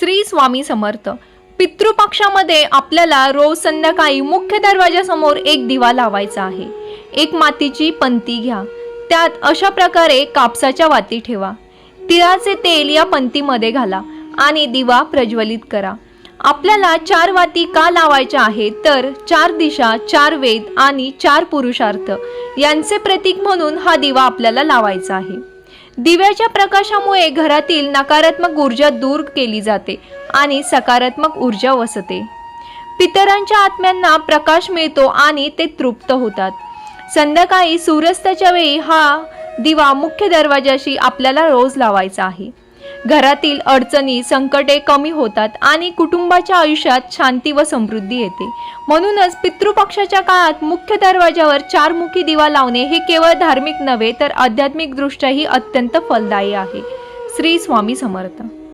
श्री स्वामी समर्थ. पितृपक्षामध्ये आपल्याला रोज संध्याकाळी मुख्य दरवाजासमोर एक दिवा लावायचा आहे. एक मातीची पंती घ्या. त्यात अशा प्रकारे कापसाच्या वाती ठेवा. तिळाचे तेल या पंतीमध्ये घाला आणि दिवा प्रज्वलित करा. आपल्याला चार वाती का लावायच्या आहेत तर चार दिशा चार वेद आणि चार पुरुषार्थ यांचे प्रतीक म्हणून हा दिवा आपल्याला लावायचा आहे. दिव्याच्या प्रकाशामुळे घरातील नकारात्मक ऊर्जा दूर केली जाते आणि सकारात्मक ऊर्जा वसते. पितरांच्या आत्म्यांना प्रकाश मिळतो आणि ते तृप्त होतात. संध्याकाळी सूर्यास्ताच्या वेळी हा दिवा मुख्य दरवाजाशी आपल्याला रोज लावायचा आहे. घरातील अडचणी संकटे कमी होतात आणि कुटुंबाच्या आयुष्यात शांती व समृद्धी येते. म्हणूनच पितृपक्षाच्या काळात मुख्य दरवाजावर चारमुखी दिवा लावणे हे केवळ धार्मिक नव्हे तर आध्यात्मिकदृष्ट्याही अत्यंत फलदायी आहे. श्री स्वामी समर्थ.